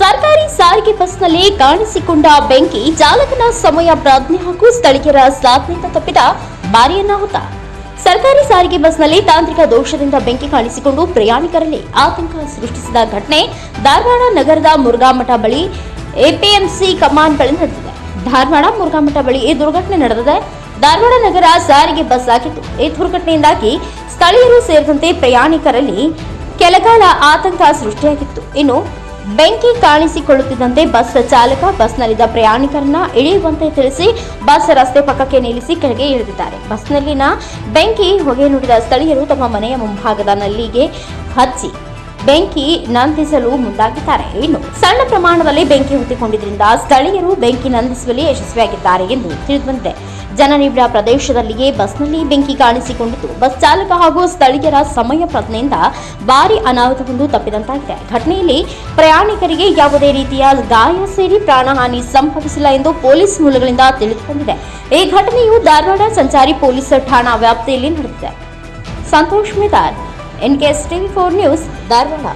ಸರ್ಕಾರಿ ಸಾರಿಗೆ ಬಸ್ನಲ್ಲಿ ಕಾಣಿಸಿಕೊಂಡ ಬೆಂಕಿ ಚಾಲಕನ ಸಮಯ ಪ್ರಾಜ್ಞೆ ಹಾಗೂ ಸ್ಥಳೀಯರ ಸಾಧನೆಯಿಂದ ತಪ್ಪಿದ ಭಾರೀ ಅನಾಹುತ ಸರ್ಕಾರಿ ಸಾರಿಗೆ ಬಸ್ನಲ್ಲಿ ತಾಂತ್ರಿಕ ದೋಷದಿಂದ ಬೆಂಕಿ ಕಾಣಿಸಿಕೊಂಡು ಪ್ರಯಾಣಿಕರಲ್ಲಿ ಆತಂಕ ಸೃಷ್ಟಿಸಿದ ಘಟನೆ ಧಾರವಾಡ ನಗರದ ಮುರುಘಾಮಠ ಬಳಿ ಎಪಿಎಂಸಿ ಕಮಾಂಡ್ ಬಳಿ ನಡೆದಿದೆ. ಧಾರವಾಡ ಮುರುಘಾಮಠ ಬಳಿ ಈ ದುರ್ಘಟನೆ ನಡೆದಿದೆ. ಧಾರವಾಡ ನಗರ ಸಾರಿಗೆ ಬಸ್ ಆಗಿತ್ತು ಈ ದುರ್ಘಟನೆಯಿಂದಾಗಿ ಸ್ಥಳೀಯರು ಸೇರಿದಂತೆ ಪ್ರಯಾಣಿಕರಲ್ಲಿ ಕೆಲಕಾಲ ಆತಂಕ ಸೃಷ್ಟಿಯಾಗಿತ್ತು. ಇನ್ನು ಬೆಂಕಿ ಕಾಣಿಸಿಕೊಳ್ಳುತ್ತಿದ್ದಂತೆ ಬಸ್ ಚಾಲಕ ಬಸ್ನಲ್ಲಿದ್ದ ಪ್ರಯಾಣಿಕರನ್ನ ಇಳಿಯುವಂತೆ ತಿಳಿಸಿ ಬಸ್ ರಸ್ತೆ ಪಕ್ಕಕ್ಕೆ ನಿಲ್ಲಿಸಿ ಕೆಳಗೆ ಇಳಿದಿದ್ದಾರೆ. ಬಸ್ನಲ್ಲಿನ ಬೆಂಕಿ ಹೊಗೆ ನುಡಿದ ಸ್ಥಳೀಯರು ತಮ್ಮ ಮನೆಯ ಮುಂಭಾಗದ ನಲ್ಲಿಗೆ ಹಚ್ಚಿ ಬೆಂಕಿ ನಂದಿಸಲು ಮುಂದಾಗಿದ್ದಾರೆ. ಇನ್ನು ಸಣ್ಣ ಪ್ರಮಾಣದಲ್ಲಿ ಬೆಂಕಿ ಹೊತ್ತಿಕೊಂಡಿದ್ದರಿಂದ ಸ್ಥಳೀಯರು ಬೆಂಕಿ ನಂದಿಸುವಲ್ಲಿ ಯಶಸ್ವಿಯಾಗಿದ್ದಾರೆ ಎಂದು ತಿಳಿದುಬಂದಿದೆ. ಜನನಿಬಿಡ ಪ್ರದೇಶದಲ್ಲಿಯೇ ಬಸ್ನಲ್ಲಿ ಬೆಂಕಿ ಕಾಣಿಸಿಕೊಂಡಿದ್ದು. ಬಸ್ ಚಾಲಕ ಹಾಗೂ ಸ್ಥಳೀಯರ ಸಮಯ ಪ್ರಜ್ಞೆಯಿಂದ ಭಾರಿ ಅನಾಹುತವೊಂದು ತಪ್ಪಿದಂತಾಗಿದೆ. ಘಟನೆಯಲ್ಲಿ ಪ್ರಯಾಣಿಕರಿಗೆ ಯಾವುದೇ ರೀತಿಯ ಗಾಯ ಸೇರಿ ಪ್ರಾಣಹಾನಿ ಸಂಭವಿಸಿಲ್ಲ ಎಂದು ಪೊಲೀಸ್ ಮೂಲಗಳಿಂದ ತಿಳಿದುಬಂದಿದೆ. ಈ ಘಟನೆಯು ಧಾರವಾಡ ಸಂಚಾರಿ ಪೊಲೀಸ್ ಠಾಣಾ ವ್ಯಾಪ್ತಿಯಲ್ಲಿ ನಡೆದಿದೆ. Santosh Medar, NKS TV four news, Dharwad.